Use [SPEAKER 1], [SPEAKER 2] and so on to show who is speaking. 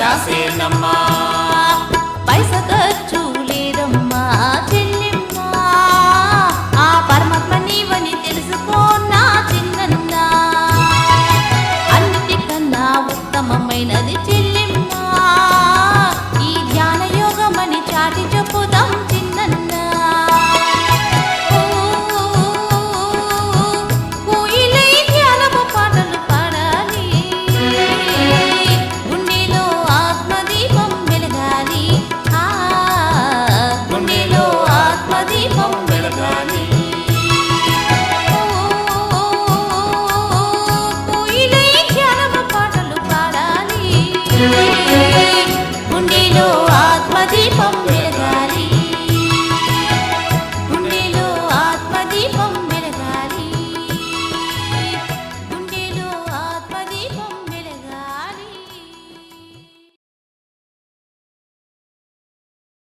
[SPEAKER 1] చేసేనమ్మా పైస ఖర్చు